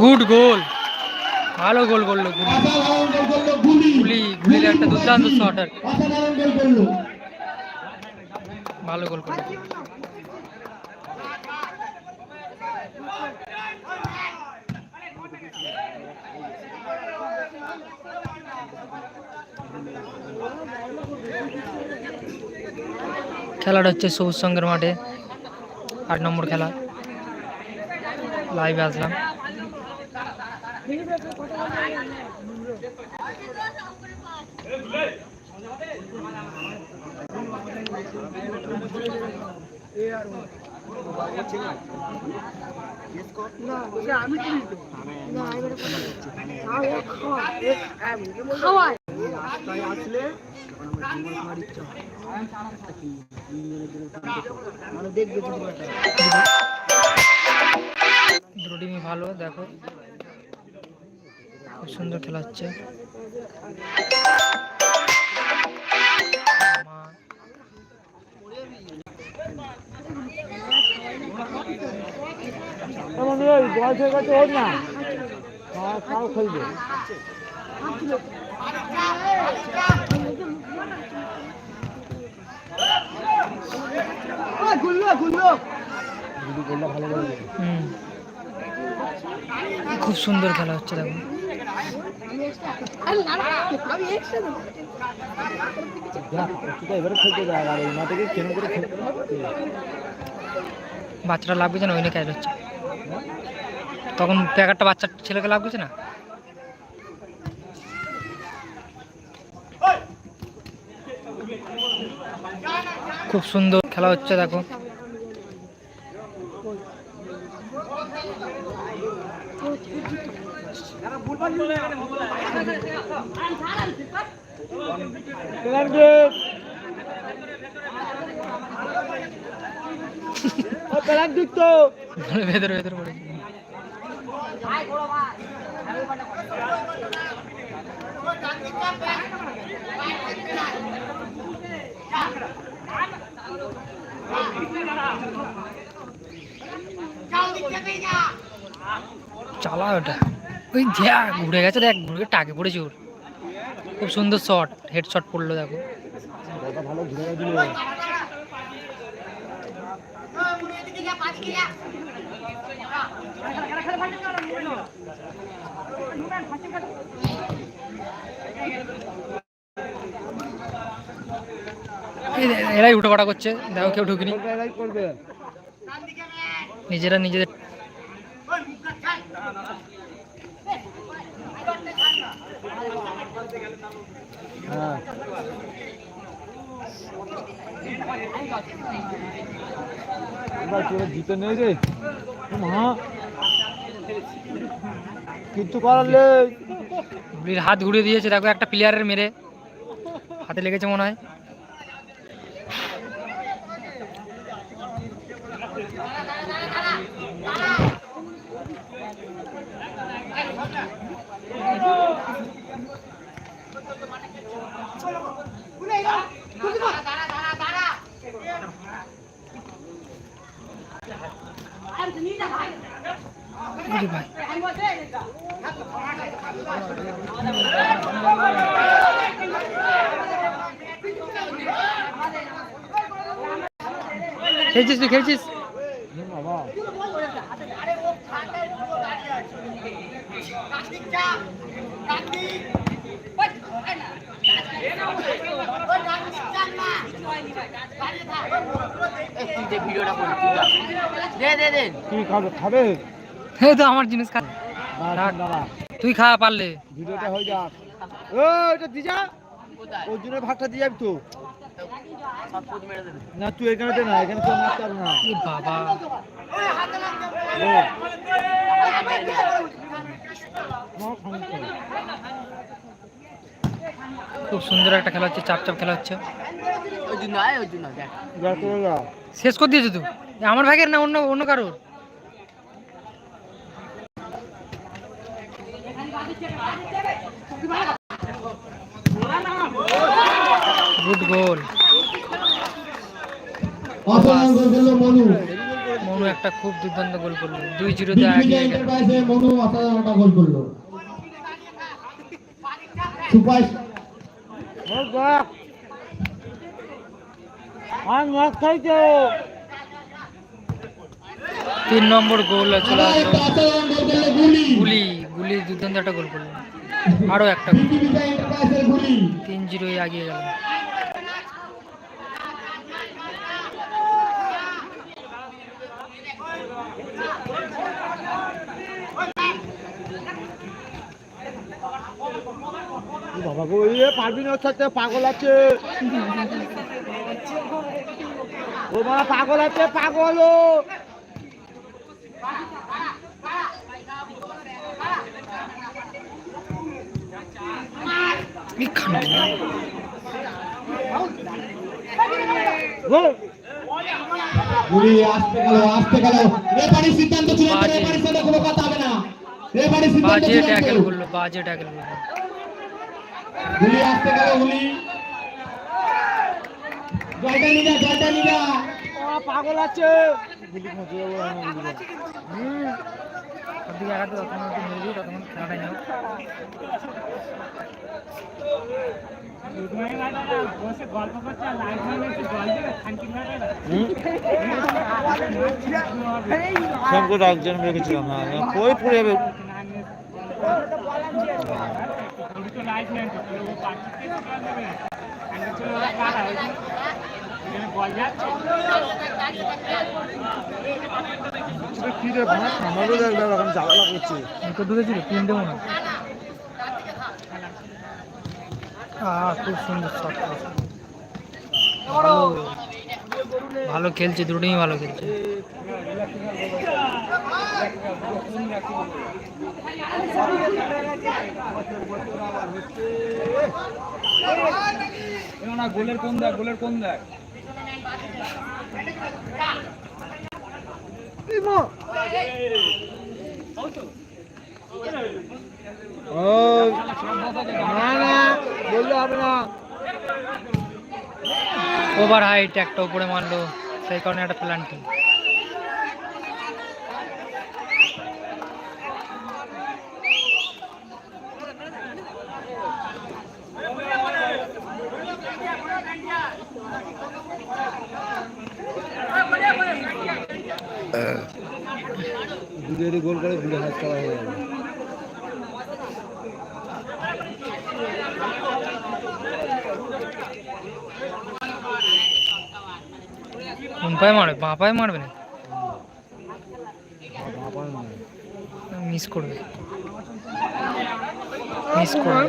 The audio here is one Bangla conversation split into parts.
গুড গোল। ভালো গোল করল গুলি। গোল গুলি গুলি গুলির একটা দুর্দান্ত শট আর ভালো গোল করল। খেলাটা হচ্ছে সবুজ সঙ্গের মাঠে। আট নম্বর খেলা। লাইভে আসলাম। খাওয়ায় দুটো টিমই ভালো দেখো। খুব সুন্দর খেলা হচ্ছে। বয়সের কাছে হোক না তাও খেলবে খুব সুন্দর খেলা হচ্ছে দেখো। বাচ্চাটা লাভ গেছে না, ওই নিয়ে ক্যাচ হচ্ছে। তখন প্যাকেটটা বাচ্চা ছেলেকে লাভ গেছে না? খুব সুন্দর খেলা হচ্ছে, দেখো। ভেতরে ভেতরে পড়ে চালা ওটা। ওই দেখ, ঘুরে গেছে দেখ, ঘুরে টাকে পড়েছে ওর। খুব সুন্দর শট হেড শট পড়ল, দেখো। এরাই উঠে পাটা করছে, দেখো কেউ ঢুকিনি। নিজেরা নিজেদের হ্যাঁ। জিতে নেই রে। মা। কিন্তু করালে হাত ঘুরে দিয়েছে, দেখো একটা প্লেয়ারের মেরে। হাতে লেগেছে মনে হয়। বুঝি ভাই। খেয়েছিস তুই খেয়েছিস বাবা কি খাবে খাবে? হ্যাঁ তো আমার জিনিস খা তুই খা পারলে। ভিডিওটা হয়ে যাক। ও এটা দি যা ওর জন্য ভাগটা দিয়ে যাবি তো। না তুই এখানে দে না এখানে কেউ মারতে পারবে না। এ বাবা। খুব সুন্দর একটা খেলা হচ্ছে চাপ চাপ খেলা হচ্ছে। শেষ করে দিয়েছে তুই আমার ভাগের না অন্য অন্য কারোর? গুড গোল অসাধারণ মনু। মনু একটা খুব দুর্দান্ত গোল করল। দুই জিরোতে বিগ এগিয়ে গেল এন্টারপ্রাইজে গোল করল। সুপার তিন নম্বর গোল চলে আসলো। অসাধারণ গোল। গুলি দুর্দান্ত একটা গোল করল। আরও একটা তিন জিরোই এগিয়ে গেল। বাবা ওর পাগল আছে। ও বাবা, পাগল আছে, পাগল ও। গোল গুলি আসতে গেল আসতে গেল। রেফারির সিদ্ধান্ত চূড়ান্ত বাজে। রেফারির সাথে কোনো কথা হবে না। রেফারির সিদ্ধান্ত বাজে ট্যাকেল করল বাজে ট্যাকেল করল। গুলি আসতে গেল গুলি। জয়টা নিয়ে যা জয়টা নিয়ে যা। ও পাগল আছে। গুলি খোঁজে ও হুম ওদিকে আঘাত তখন একটু মেরে তখন খেলাটা যাও সঙ্গে একজন রেখেছিলাম না কই পড়ে যাবে? কি রে ভাড়া থামাবে দেখবে এখন জ্বালা করছে তো ঢুকেছিল তিনটে মনে হয় আহ, খুব সুন্দর শট ভালো খেলছে দুটোই ভালো খেলছে গোলের কোন দেখ গোলের কোন দেখ না না না ওভার হাইট একটা উপরে মারলো সেই কারণে একটা প্ল্যান্টি যদি গোল করে দুটো হাত করা হয়ে যাবে। পায়ে মারবে? বাঁ পায়ে মারবে। না মিস করবে। মিস করবে।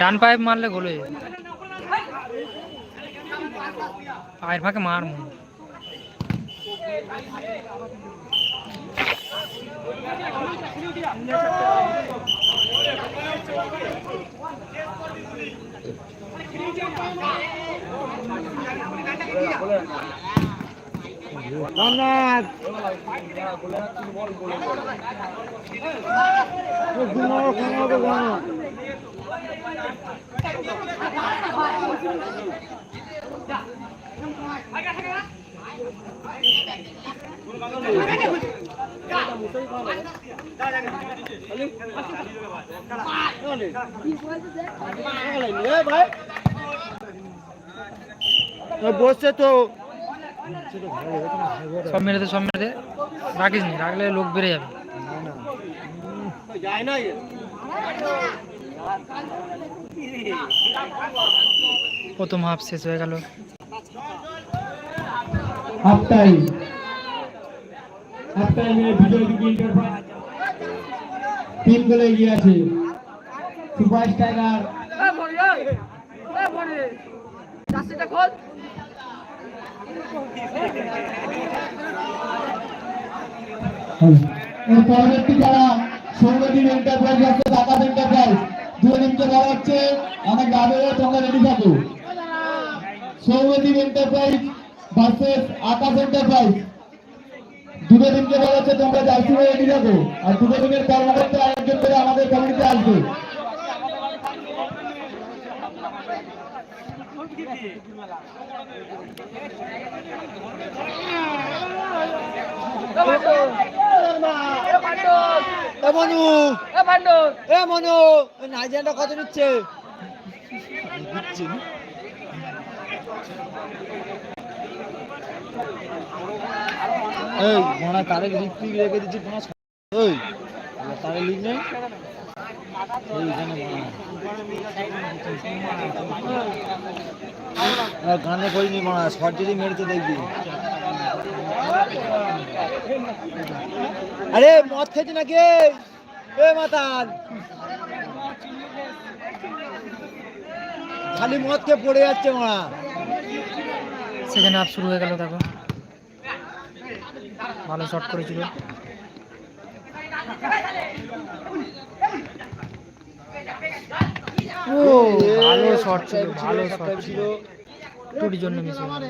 ডান পায়ে মারলে গোল হয়ে যাবে। পায়ের ফাঁকে মার মনে বসছে তো সব মেরে দে, সব মেরে রাখিস নি রাখলে লোক বেড়ে যাবে। প্রথম হাফ শেষ হয়ে গেল। টাইম হাফ টাইমে বিজয় দিকে তিন গোলে এগিয়ে আছে। সুপার স্টাইগার এর পরবর্তী যারা সৌরদীপ এন্টারপ্রাইজ আছে আকাশ এন্টারপ্রাইজ দুটো বলা হচ্ছে অনেক গাবে তোমরা রেডি থাকো। Souradeep enterprise versus Akash enterprise দুটো টিমকে বলা হচ্ছে তোমরা জার্সি হয়ে রেডি থাকো আর দুটো টিমের কর্মকর্তা আয়োজন করে আমাদের কমিটিতে আসবে। এ মনু এ মনু ওই কত নিচ্ছে দিচ্ছে না? এই, মনে তারে লিপ টিক রেখে দিচ্ছি পাঁচ ওই তারে লিপ নেই? গানে করিনি মনে শর্ট যদি মেরেছে দেখবি। আরে, মদ খেয়েছি নাকি? এ, মাতাল। খালি মদ খেয়ে পড়ে যাচ্ছে মা। সেকেন্ড আপ শুরু হয়ে গেল দেখো। ভালো শট করেছিল। ও ভালো শট ছিল ভালো শট ছিল। টুটির জন্য মিস হয়ে গেল।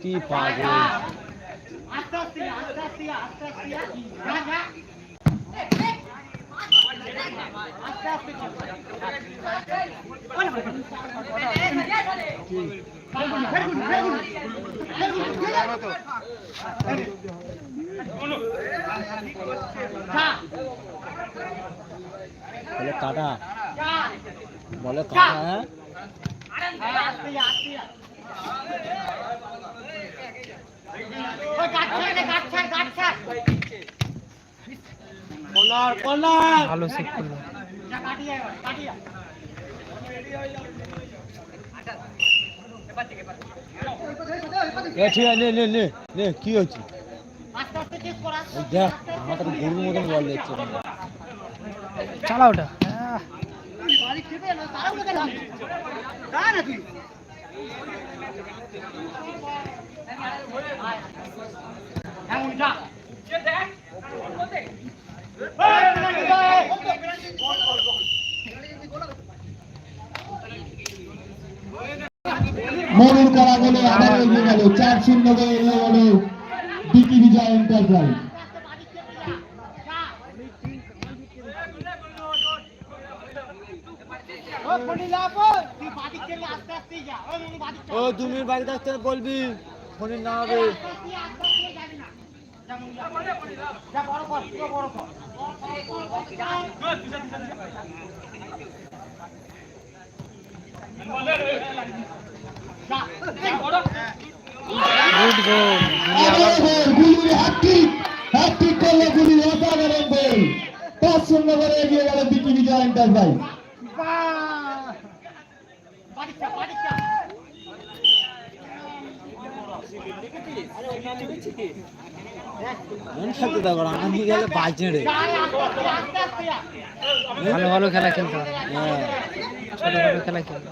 কি পাগল। বলে কাটা বলে কাটা হ্যাঁ? ভালো সেভ করল। এ ঠিক আছে নে নে নে নে কি হচ্ছে দেখ আমার তো গরুর মতন বল দিচ্ছে। চালা ওটা। আহ, মরুর করা বলে আবার এগিয়ে গেল। চার শূন্য করে এগিয়ে গেল বিজয় এন্টারপ্রাইজ ও তুমি বাড়ি থাকতে বলবি? ফোনে না হবে। গুড গোল গোল গুলির হ্যাটট্রিক হ্যাটট্রিক করল গুলি অসাধারণ গোল পাঁচ শূন্য করে এগিয়ে গেল বিকি বিজয় এন্টারপ্রাইজ মন খেলতে দেখো আমি গেলে বাজে রে ভালো ভালো খেলা খেলতে হবে। হ্যাঁ। ছোটখাটো খেলা খেলতে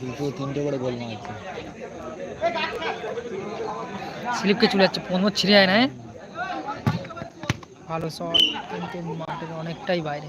দুটো তিনটে করে গোল মারছে। স্লিপকে চলে যাচ্ছে পনেরো ছিঁড়ে যায় না এ? ভালো শট কিন্তু মাঠের অনেকটাই বাইরে।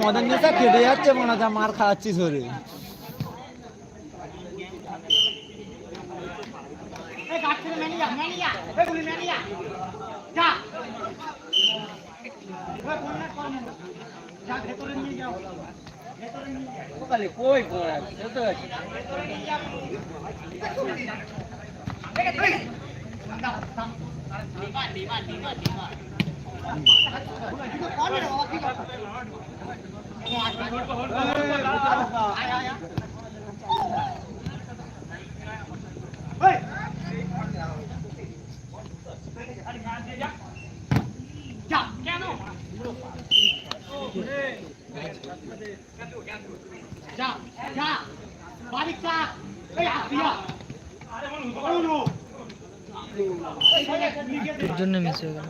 মদন নেতা কেটে যাচ্ছে মনে হচ্ছে মার খাওয়াচ্ছি ধরে যা। ભેતરે કોઈ પણ જતો Hey! 자, 자, 마리카, 에 아비야. 아유, জন্য মিস হয়ে গেল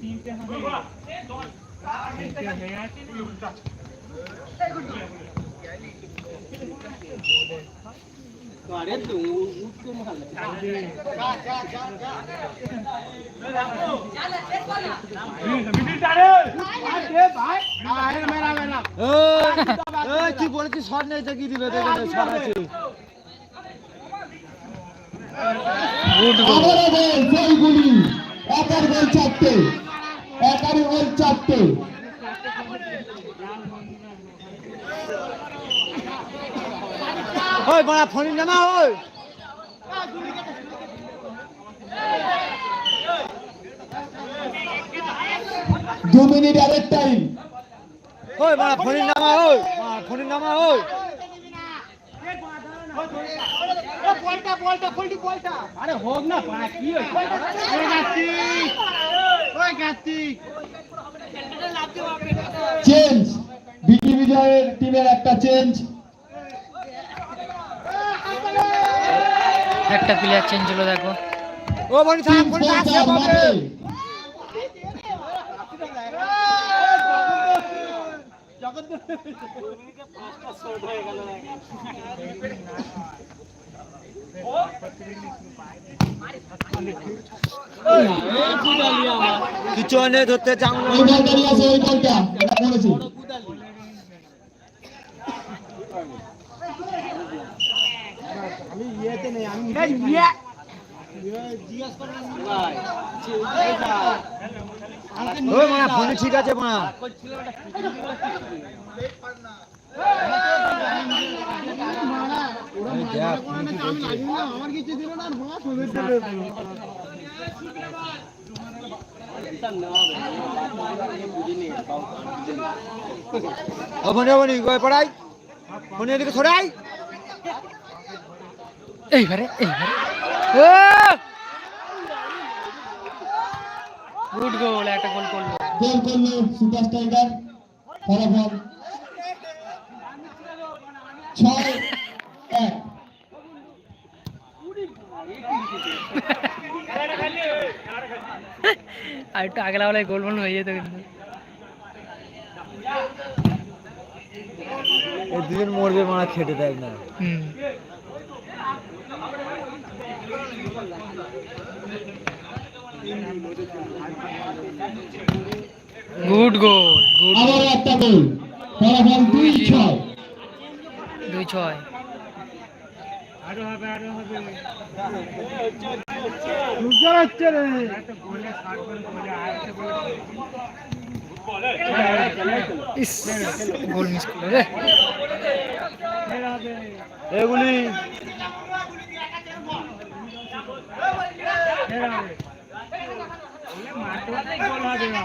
तीन पे শট নেই তো কি দিল শট আছে গুড গোল আবারও গুলি একার গোল চারটে। ওই বড়া ফোন জামা ওই। দু মিনিট আরেক টাইম ওই বড়া ফোন জামা ওই। ফোন জামা ওই। আরে হোক না কি চেঞ্জ বিটি বিজয়ের টিমের একটা চেঞ্জ একটা প্লেয়ার চেঞ্জ হলো দেখো। ও বনি থাম ধরতে চাং ওই আসো ওই বলটা এটা বলেছি ওই মানে ঠিক আছে মা ফোনে বনি কই পড়াই ফোনে এদিকে ছড়াই এইবারে এইবারে গুড গোল একটা গোল করল। গোল করল সুপার স্ট্রাইকার ফলাফল ছয় এক আর একটু আগলা বেলায় গোল গোল হয়ে যেত কিন্তু। দুজন মরবে মারা খেটে দেয় না। গুড গোল গুড একটা গোল ফলাফল দুই ছয়। ছয় ইস গোল মিস করল রে। এগুলি ধ্যান গোল আবারও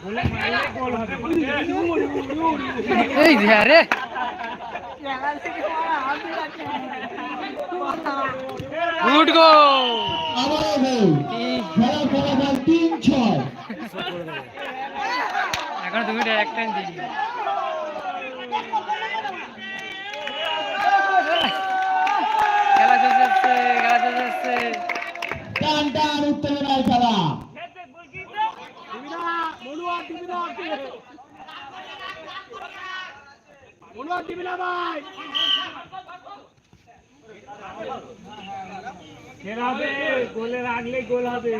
গোল খেলার ফলাফল তিন ছয় এখন তুমি এক টাইম দিই খেলা হচ্ছে খেলা হচ্ছে। টান টান খেলা। গোলে রাখলে গোল হবে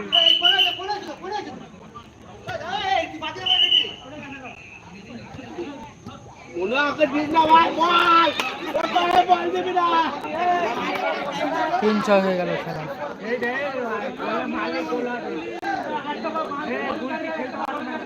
হয়ে গেল খেলা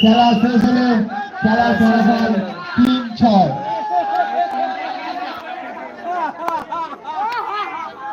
খেলা শেষ হলো খেলা ফলাফল তিন ছয়।